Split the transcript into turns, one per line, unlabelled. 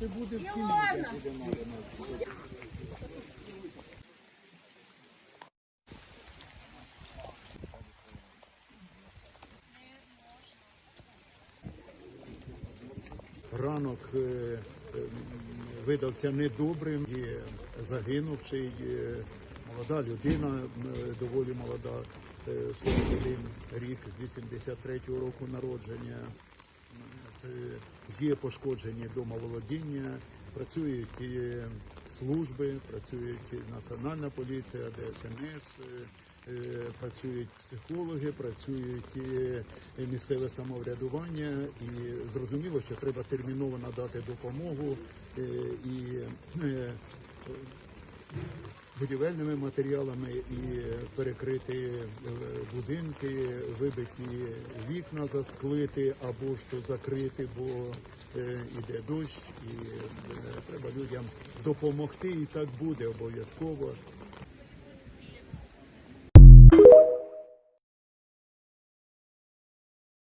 Це буде
Ілона!
Ранок е, е, видався недобрим і загинувший е, молода людина, доволі молода, е, 41 рік, 83-го року народження. Є пошкоджені домоволодіння, працюють служби, працюють Національна поліція, ДСНС, е, працюють психологи, працюють і місцеве самоврядування. І зрозуміло, що треба терміново надати допомогу е, і е, будівельними матеріалами і перекрити е, будинки, вибиті вікна, засклити або що закрити, бо йде іде дощ, і е, треба людям допомогти, і так буде обов'язково.